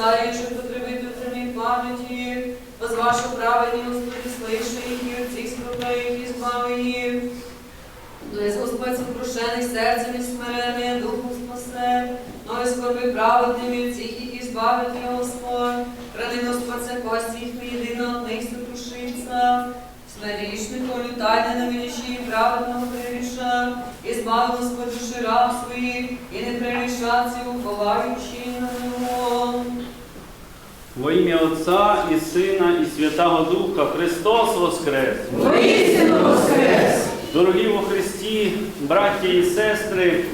знаючи потребити в пам'яті, воз вашу праведні Господи, слыши їх цих скорбей, і збави їх. Близ Господь сокрушений серцем і смирений, духом спасе, но і скорби праведним і цих їх і збавити Господь. Храни Господь це кості їх єдино от них сокрушиться. Смирішнику лютайте на вініші праведного приріша, і збави Господь душі раб своїх, і не прирішаться, уховаючи на нього. Во ім'я Отця і Сина, і Святого Духа Христос Воскрес! Воістину воскрес! Дорогі во Христі, браття і сестри,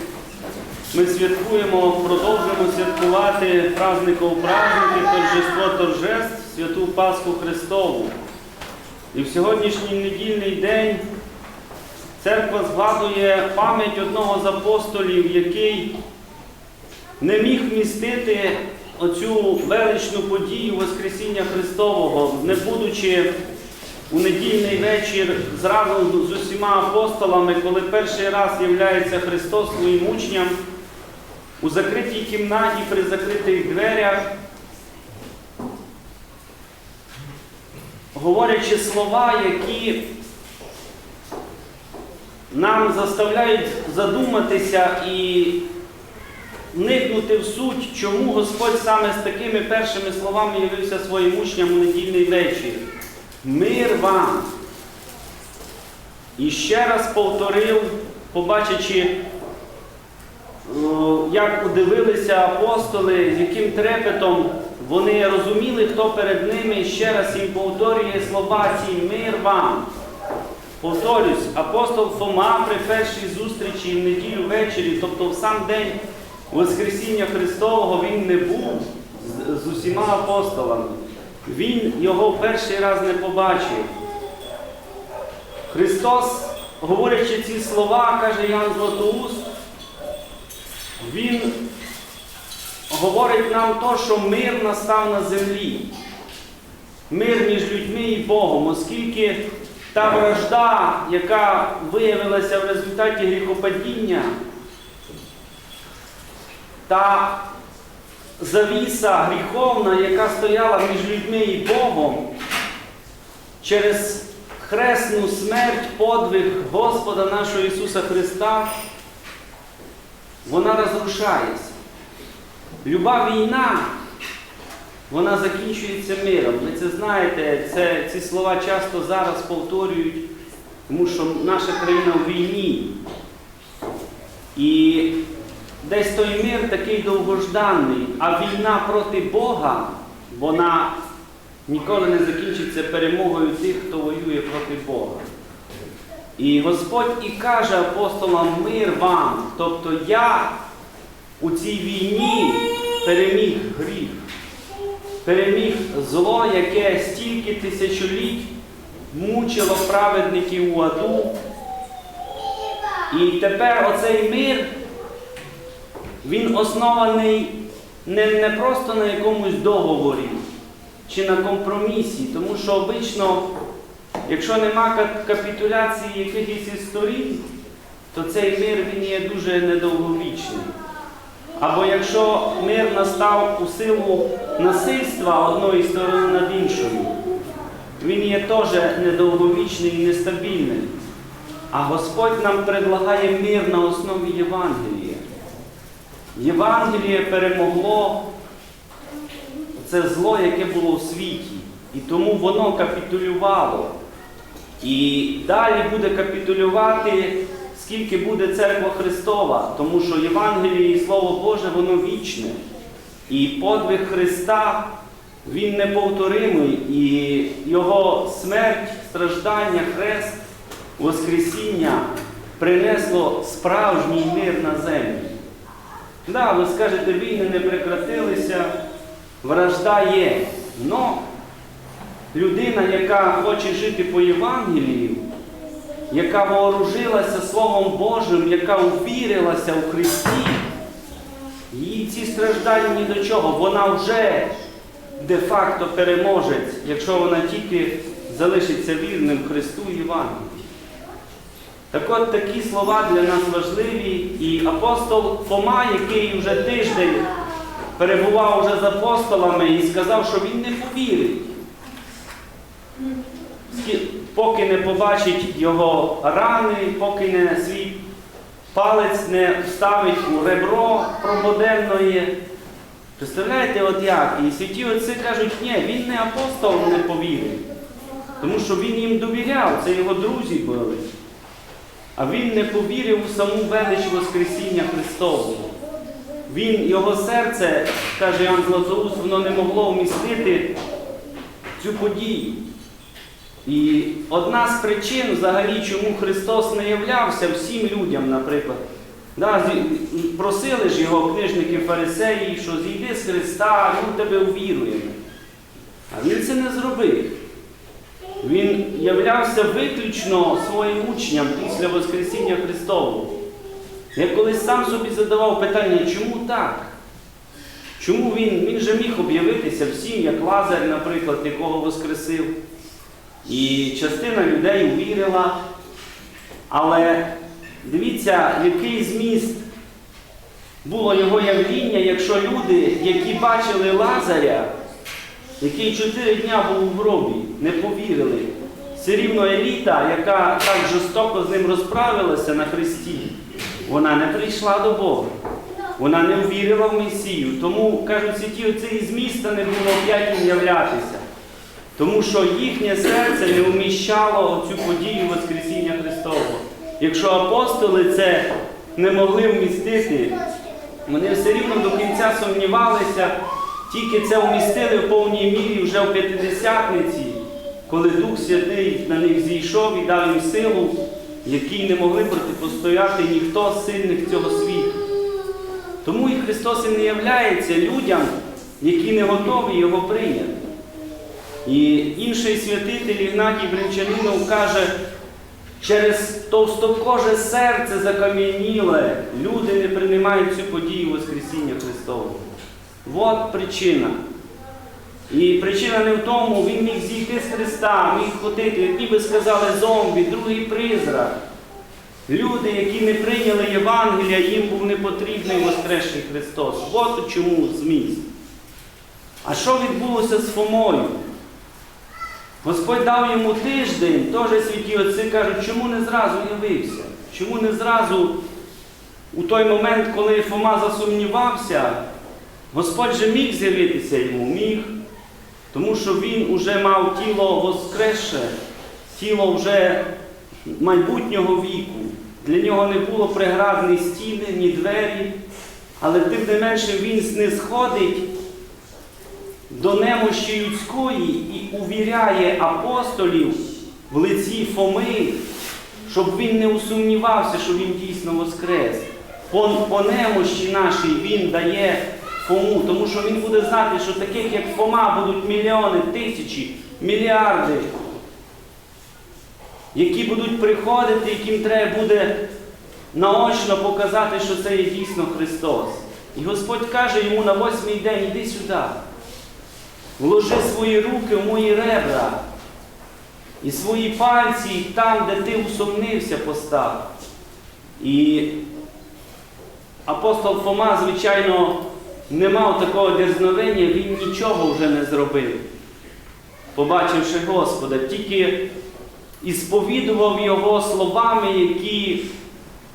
ми святкуємо, продовжуємо святкувати праздников праздники, торжество торжеств, святу Пасху Христову. І в сьогоднішній недільний день церква згадує пам'ять одного з апостолів, який не міг вмістити оцю величну подію Воскресіння Христового, не будучи у недільний вечір зразу з усіма апостолами, коли перший раз являється Христос своїм учням у закритій кімнаті при закритих дверях, говорячи слова, які нам заставляють задуматися і вникнути в суть, чому Господь саме з такими першими словами явився своїм учням у недільний вечір. Мир вам. І ще раз повторив, побачачи, як удивилися апостоли, з яким трепетом вони розуміли, хто перед ними, ще раз їм повторює слова ці мир вам. Повторюсь, апостол Фома при першій зустрічі в неділю ввечері, тобто в сам день Воскресіння Христового, він не був з, усіма апостолами. Він його перший раз не побачив. Христос, говорячи ці слова, каже Ян Златоуст, Він говорить нам то, що мир настав на землі. Мир між людьми і Богом, оскільки та вражда, яка виявилася в результаті гріхопадіння, та завіса гріховна, яка стояла між людьми і Богом, через хресну смерть, подвиг Господа нашого Ісуса Христа, вона розрушається. Люба війна, вона закінчується миром. Ви це знаєте, це, ці слова часто зараз повторюють, тому що наша країна в війні. І десь той мир такий довгожданий, а війна проти Бога, вона ніколи не закінчиться перемогою тих, хто воює проти Бога. І Господь і каже апостолам мир вам, тобто я у цій війні переміг гріх, переміг зло, яке стільки тисячоліть мучило праведників у аду. І тепер оцей мир, він оснований не, не просто на якомусь договорі чи на компромісі, тому що обично, якщо нема капітуляції якихось із сторін, то цей мир він є дуже недовговічний. Або якщо мир настав у силу насильства одної сторони над іншою, він є теж недовговічний і нестабільний. А Господь нам предлагає мир на основі Євангелія. Євангеліє перемогло це зло, яке було у світі. І тому воно капітулювало. І далі буде капітулювати, скільки буде церква Христова, тому що Євангеліє і Слово Боже, воно вічне. І подвиг Христа, він неповторимий, і Його смерть, страждання, хрест, Воскресіння принесло справжній мир на землі. Да, ви скажете, війни не прекратилися, вражда є. Но людина, яка хоче жити по Євангелію, яка вооружилася Словом Божим, яка увірилася у Христі, їй ці страждання ні до чого. Вона вже де-факто переможець, якщо вона тільки залишиться вірним Христу і Євангелію. Так от такі слова для нас важливі, і апостол Фома, який вже тиждень перебував уже з апостолами і сказав, що він не повірить. Поки не побачить його рани, поки не свій палець не вставить у ребро прободенної. Представляєте, от як? І святі отці кажуть, ні, він не апостол не повірив. Тому що він їм довіряв, це його друзі були. А він не повірив у саму велич Воскресіння Христового. Він, його серце, каже Іоанн Златоуст, воно не могло вмістити цю подію. І одна з причин, взагалі, чому Христос не являвся всім людям, наприклад. Да, просили ж його книжники фарисеї, що зійди з Христа, ми тебе увіруємо. А він це не зробив. Він являвся виключно своїм учням після Воскресіння Христового. Я колись сам собі задавав питання, чому так? Чому він, він же міг об'явитися всім, як Лазар, наприклад, якого Воскресив. І частина людей увірила. Але дивіться, який зміст було його явління, якщо люди, які бачили Лазаря, який чотири дня був у гробі, не повірили. Все рівно еліта, яка так жорстоко з ним розправилася на Христі, вона не прийшла до Бога. Вона не ввірила в Месію. Тому, кажуть, святі отці із міста не було оп'ять їм являтися. Тому що їхнє серце не вміщало цю подію Воскресіння Христового. Якщо апостоли це не могли вмістити, вони все рівно до кінця сумнівалися, тільки це вмістили в повній мірі вже в п'ятидесятниці, коли Дух Святий на них зійшов і дав їм силу, якій не могли протистояти ніхто з сильних цього світу. Тому і Христос і не являється людям, які не готові його прийняти. І інший святитель Ігнатій Бринчанинов каже, через товстокоже серце закам'яніле люди не приймають цю подію Воскресіння Христового. От причина. І причина не в тому, він міг зійти з Христа, міг ходити, як ніби сказали зомбі, другий призрак. Люди, які не прийняли Євангелія, їм був не потрібний Воскресний Христос. От чому зміст. А що відбулося з Фомою? Господь дав йому тиждень, теж святі отці кажуть, чому не зразу явився? Чому не зразу у той момент, коли Фома засумнівався, Господь же міг з'явитися йому, міг, тому що він уже мав тіло воскресше, тіло вже майбутнього віку. Для нього не було преград ні стіни, ні двері, але тим не менше він снисходить до немощі людської і увіряє апостолів в лиці Фоми, щоб він не усумнівався, що він дійсно воскрес. По, по немощі нашій він дає Фому, тому що він буде знати, що таких, як Фома, будуть мільйони, тисячі, мільярди, які будуть приходити, яким треба буде наочно показати, що це є дійсно Христос. І Господь каже йому на восьмий день, іди сюди. Вложи свої руки в мої ребра і свої пальці там, де ти усомнився, постав. І апостол Фома, звичайно, не мав такого дерзновення, він нічого вже не зробив, побачивши Господа, тільки і сповідував його словами, які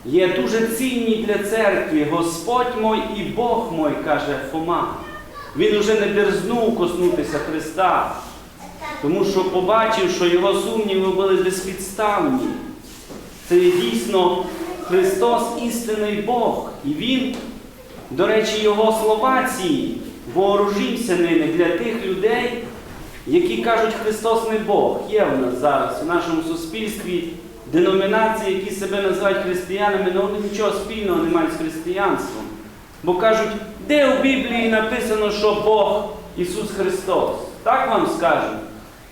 є дуже цінні для церкви. Господь мой і Бог мой, каже Фома. Він уже не дерзнув коснутися Христа, тому що побачив, що його сумніви були безпідставні. Це дійсно Христос істинний Бог. І Він, до речі, його слова ці вооружився ними для тих людей, які кажуть, Христос не Бог. Є в нас зараз у нашому суспільстві деномінації, які себе називають християнами, але вони нічого спільного не мають з християнством. Бо кажуть, де у Біблії написано, що Бог Ісус Христос? Так вам скажуть.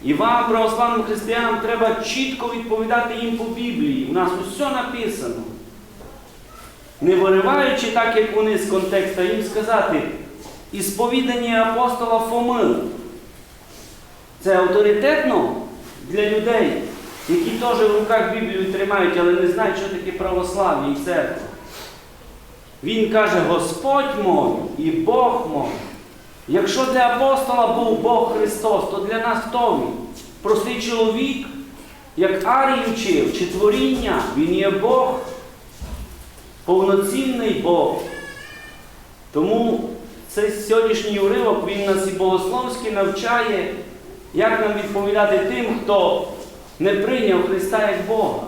І вам, православним християнам, треба чітко відповідати їм по Біблії. У нас усе написано. Не вириваючи так, як вони з контексту, їм сказати, ісповідання апостола Фоми. Це авторитетно для людей, які теж в руках Біблію тримають, але не знають, що таке православ'я і церква. Він каже, Господь мой і Бог мой. Якщо для апостола був Бог Христос, то для нас хто він? Простий чоловік, як Арій вчив, чи творіння, він є Бог, повноцінний Бог. Тому цей сьогоднішній уривок він нас і богословськи навчає, як нам відповідати тим, хто не прийняв Христа як Бога.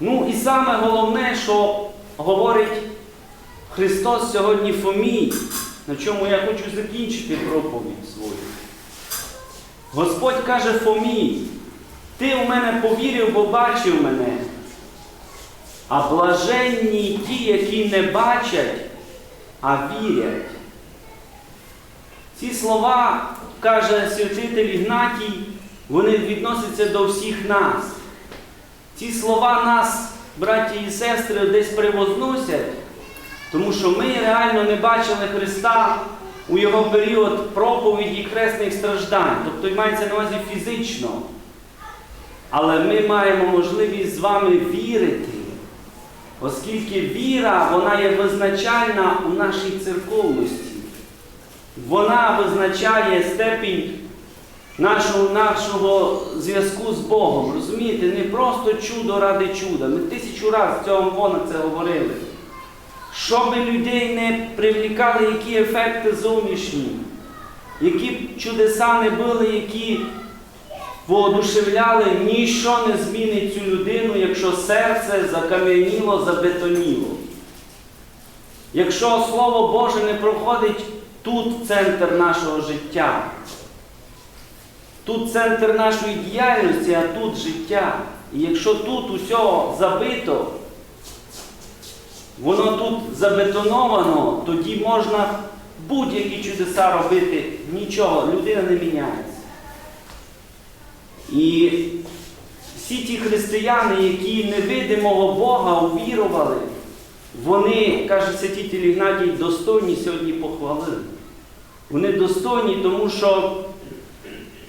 Ну і саме головне, що говорить Христос сьогодні Фомі, на чому я хочу закінчити проповідь свою. Господь каже Фомі, ти в мене повірив, бо бачив мене. А блаженні ті, які не бачать, а вірять. Ці слова, каже святитель Ігнатій, вони відносяться до всіх нас. Ці слова нас, браті і сестри, десь привозносять, тому що ми реально не бачили Христа у його період проповіді хресних страждань, тобто мається на увазі фізично. Але ми маємо можливість з вами вірити, оскільки віра вона є визначальна у нашій церковності. Вона визначає степінь нашого, нашого зв'язку з Богом. Розумієте, не просто чудо ради чуда. Ми тисячу разів цього вона це говорили. Щоб людей не привлікали, які ефекти зовнішні, які б чудеса не були, які воодушевляли, ніщо не змінить цю людину, якщо серце закам'яніло, забетоніло. Якщо Слово Боже не проходить тут центр нашого життя, тут центр нашої діяльності, а тут життя. І якщо тут усього забито, воно тут забетоновано, тоді можна будь-які чудеса робити, нічого, людина не міняється. І всі ті християни, які невидимого Бога увірували, вони, каже святитель Ігнатій, достойні сьогодні похвали. Вони достойні, тому що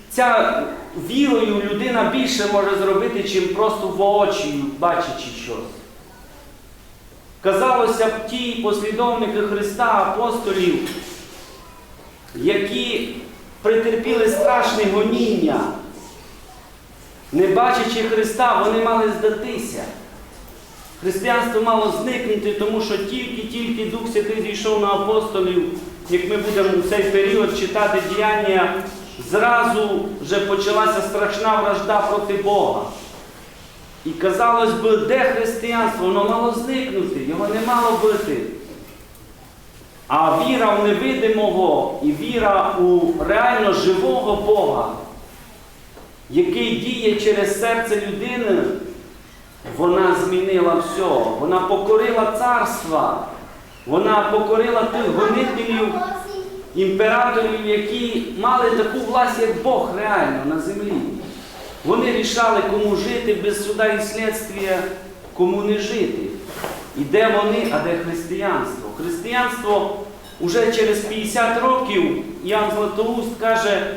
ця вірою людина більше може зробити, чим просто воочію, бачачи щось. Казалося б, ті послідовники Христа, апостолів, які претерпіли страшне гоніння, не бачачи Христа, вони мали здатися. Християнство мало зникнути, тому що тільки-тільки Дух Святий зійшов на апостолів, як ми будемо у цей період читати діяння, зразу вже почалася страшна вражда проти Бога. І казалось би, де християнство? Воно мало зникнути, його не мало бути. А віра в невидимого і віра у реально живого Бога, який діє через серце людини, вона змінила все. Вона покорила царства, вона покорила тих гонителів, імператорів, які мали таку власть, як Бог реально на землі. Вони рішали, кому жити без суда і слідства, кому не жити. І де вони, а де християнство? Християнство уже через 50 років, Ян Златоуст каже,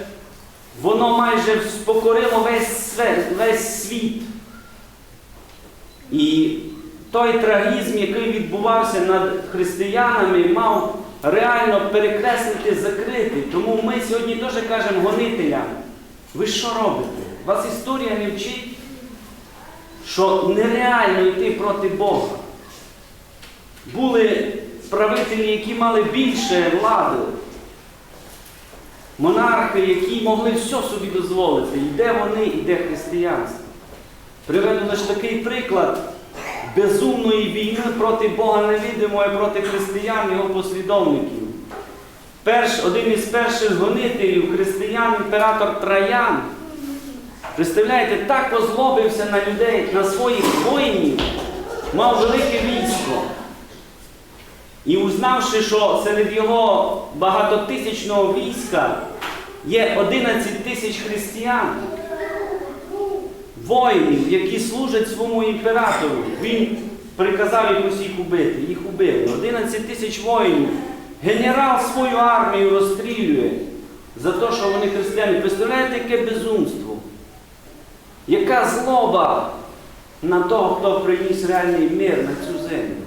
воно майже покорило весь, весь світ. І той трагізм, який відбувався над християнами, мав реально перекреслити, закрити. Тому ми сьогодні теж кажемо гонителям, ви що робите? Вас історія не вчить, що нереально йти проти Бога. Були правителі, які мали більше влади, монархи, які могли все собі дозволити. І де вони, і де християнство. Приведу лише такий приклад безумної війни проти Бога невидимого і проти християн, його послідовників. Перш, один із перших гонителів християн, імператор Траян, представляєте, так озлобився на людей, на своїх воїнів, мав велике військо. І узнавши, що серед його багатотисячного війська є 11 тисяч християн, воїнів, які служать своєму імператору. Він приказав їх усіх убити. Їх убили. 11 тисяч воїнів. Генерал свою армію розстрілює за те, що вони християни. Представляєте, яке безумство? Яка злоба на того, хто приніс реальний мир на цю землю.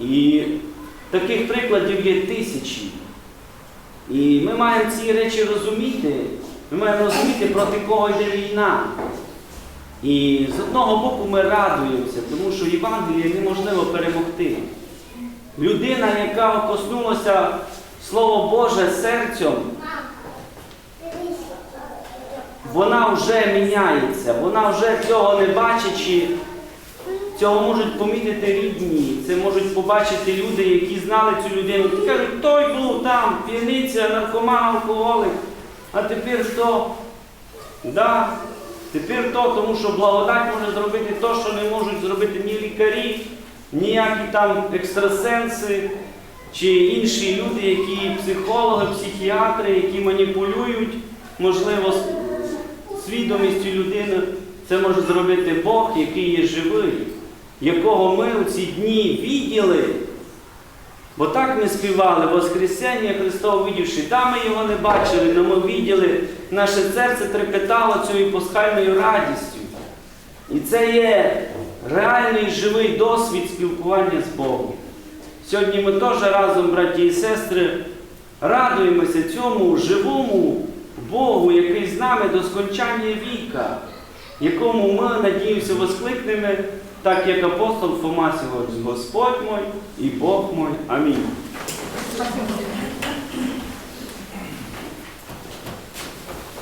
І таких прикладів є тисячі. І ми маємо ці речі розуміти. Ми маємо розуміти, проти кого йде війна. І з одного боку ми радуємося, тому що Євангеліє неможливо перемогти. Людина, яка коснулася Слово Боже серцем, вона вже міняється, вона вже цього не бачачи, цього можуть помітити рідні, це можуть побачити люди, які знали цю людину. І кажуть, той був там, п'яниця, наркоман, алкоголик, а тепер хто? Да, тепер то, тому що благодать може зробити те, що не можуть зробити ні лікарі, ніякі там екстрасенси чи інші люди, які психологи, психіатри, які маніпулюють, можливо, свідомістю людини. Це може зробити Бог, який є живий, якого ми у ці дні відділи. Бо так ми співали, Воскресення Христово видівши, там ми його не бачили, але ми виділи, наше серце трепетало цією пасхальною радістю. І це є реальний живий досвід спілкування з Богом. Сьогодні ми теж разом, браті і сестри, радуємося цьому живому Богу, який з нами до скончання віка, якому ми, надіємося, воскликнемо, так як апостол Фома сьогодні, Господь мой і Бог мой. Амінь.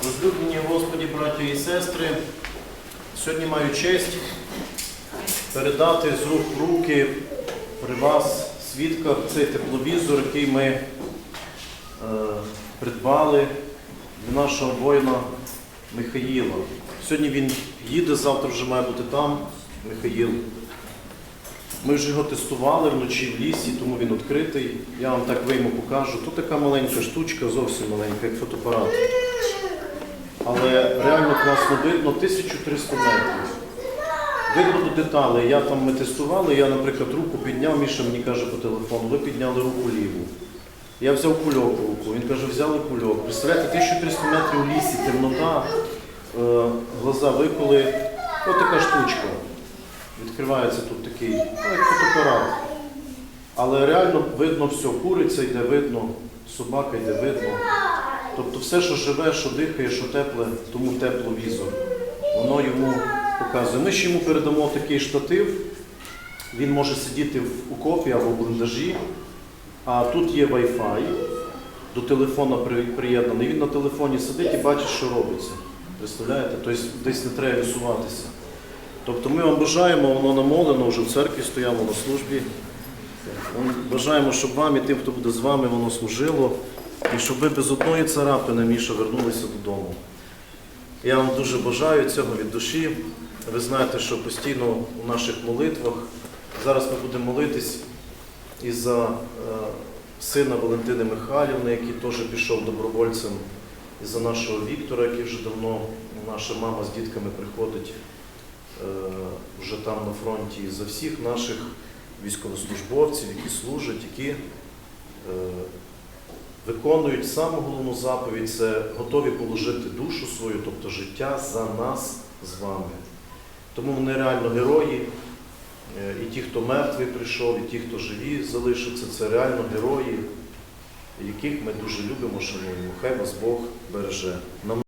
Возлюблені Господі, браті і сестри, сьогодні маю честь передати з рук руки при вас, свідках, цей тепловізор, який ми е, придбали для нашого воїна Михаїла. Сьогодні він їде, завтра вже має бути там, Михаїл. Ми вже його тестували вночі в лісі, тому він відкритий. Я вам так вийму покажу. Тут така маленька штучка, зовсім маленька, як фотоапарат. Але реально класно видно 1300 метрів. Видно до деталей. Я там ми тестували, я, наприклад, руку підняв, Міша мені каже по телефону, ви підняли руку ліву. Я взяв кульок в руку, він каже, взяли кульок. Представляєте, 1300 метрів в лісі, темнота, е, глаза виколи. Ось така штучка. Відкривається тут такий, ну, як фотоапарат. Але реально видно все, куриця йде видно, собака йде видно. Тобто все, що живе, що дихає, що тепле, тому тепловізор. Воно йому показує. Ми ще йому передамо такий штатив. Він може сидіти в окопі або в бліндажі. А тут є Wi-Fi, до телефона приєднаний. Він на телефоні сидить і бачить, що робиться. Представляєте? Тобто десь не треба висуватися. Тобто ми вам бажаємо, воно намолено, вже в церкві стояло на службі. Бажаємо, щоб вам і тим, хто буде з вами, воно служило. І щоб ви без одної царапини, Міша, вернулися додому. Я вам дуже бажаю цього від душі. Ви знаєте, що постійно у наших молитвах зараз ми будемо молитись і за е, сина Валентини Михайлівни, який теж пішов добровольцем, і за нашого Віктора, який вже давно наша мама з дітками приходить вже там на фронті, за всіх наших військовослужбовців, які служать, які е, виконують саму головну заповідь це готові положити душу свою, тобто життя за нас з вами. Тому вони реально герої. Е, І ті, хто мертвий прийшов, і ті, хто живі залишаться, це реально герої, яких ми дуже любимо, шануємо. Хай вас Бог береже.